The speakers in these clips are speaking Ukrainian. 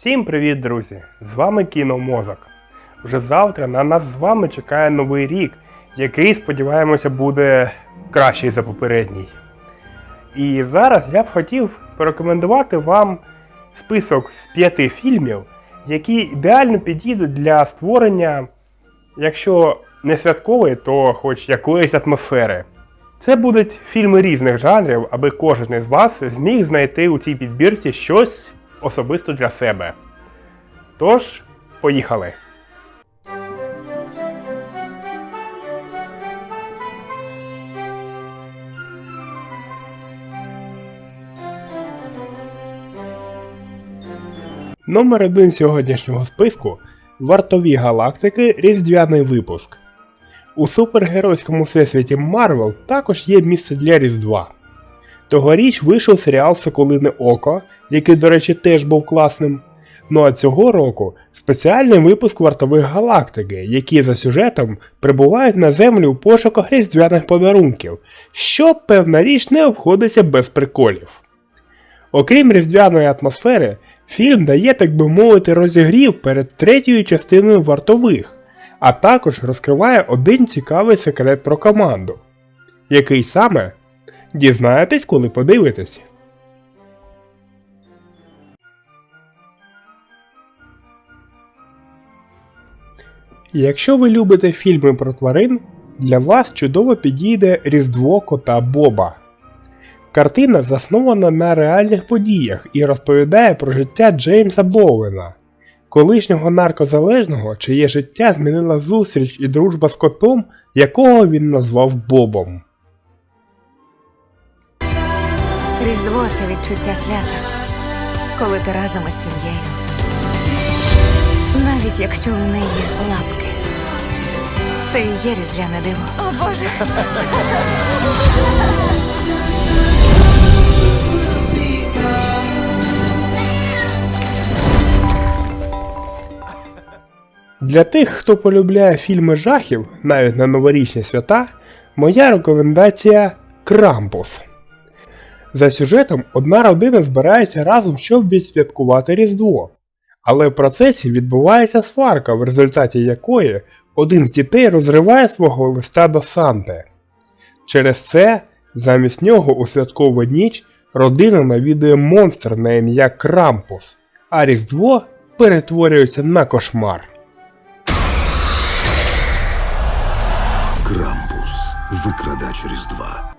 Всім привіт, друзі! З вами Кіномозок. Вже завтра на нас з вами чекає новий рік, який, сподіваємося, буде кращий за попередній. І зараз я б хотів порекомендувати вам список з п'яти фільмів, які ідеально підійдуть для створення, якщо не святкової, то хоч якоїсь атмосфери. Це будуть фільми різних жанрів, аби кожен із вас зміг знайти у цій підбірці щось особисто для себе. Тож, поїхали! Номер один сьогоднішнього списку Вартові галактики Різдвяний випуск. У супергеройському всесвіті Марвел також є місце для Різдва. Тогоріч вийшов серіал Соколине Око, який, до речі, теж був класним. Ну а цього року спеціальний випуск вартових галактики, які за сюжетом прибувають на землю у пошуках різдвяних подарунків, що певна річ не обходиться без приколів. Окрім різдвяної атмосфери, фільм дає, так би мовити, розігрів перед третьою частиною вартових, а також розкриває один цікавий секрет про команду. Який саме? Дізнаєтесь, коли подивитесь. Якщо ви любите фільми про тварин, для вас чудово підійде Різдво кота Боба. Картина заснована на реальних подіях і розповідає про життя Джеймса Боуена, колишнього наркозалежного, чиє життя змінила зустріч і дружба з котом, якого він назвав Бобом. Різдво це відчуття свята, коли ти разом із сім'єю. Навіть якщо у неї лапки. Це і є різдвяне диво. О Боже! Для тих, хто полюбляє фільми жахів, навіть на новорічні свята, моя рекомендація Крампус. За сюжетом одна родина збирається разом, щоб відсвяткувати Різдво. Але в процесі відбувається сварка, в результаті якої один з дітей розриває свого листа до Санти. Через це, замість нього у святкову ніч родина навідує монстр на ім'я Крампус, а Різдво перетворюється на кошмар. Крампус. Викрадач Різдва.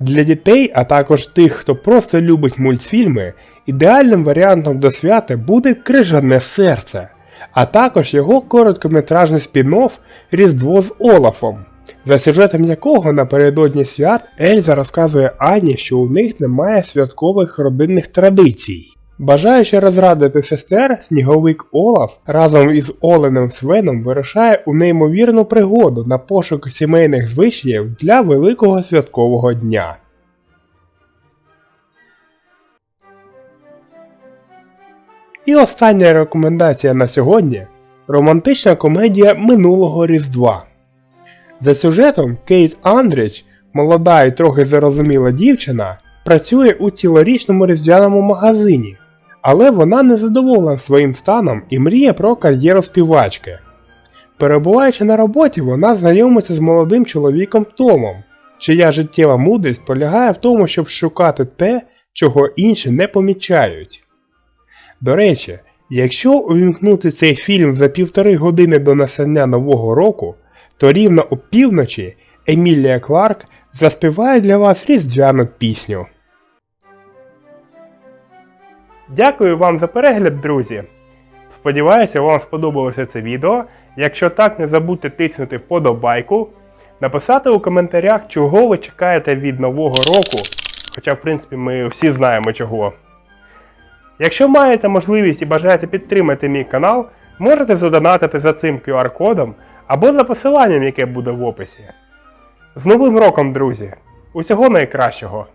Для дітей, а також тих, хто просто любить мультфільми, ідеальним варіантом до свята буде Крижане серце, а також його короткометражний спін-офф Різдво з Олафом, за сюжетом якого напередодні свят Ельза розказує Ані, що у них немає святкових родинних традицій. Бажаючи розрадити сестер, сніговик Олаф разом із Оленем Свеном вирушає у неймовірну пригоду на пошук сімейних звичаїв для великого святкового дня. І остання рекомендація на сьогодні романтична комедія минулого Різдва. За сюжетом Кейт Андріч, молода і трохи зарозуміла дівчина, працює у цілорічному різдвяному магазині, але вона не задоволена своїм станом і мріє про кар'єру співачки. Перебуваючи на роботі, вона знайомиться з молодим чоловіком Томом, чия життєва мудрість полягає в тому, щоб шукати те, чого інші не помічають. До речі, якщо увімкнути цей фільм за півтори години до настання нового року, то рівно опівночі Емілія Кларк заспіває для вас різдвяну пісню. Дякую вам за перегляд, друзі. Сподіваюся, вам сподобалося це відео. Якщо так, не забудьте тиснути вподобайку, написати у коментарях, чого ви чекаєте від нового року. Хоча, в принципі, ми всі знаємо чого. Якщо маєте можливість і бажаєте підтримати мій канал, можете задонатити за цим QR-кодом або за посиланням, яке буде в описі. З Новим роком, друзі! Усього найкращого!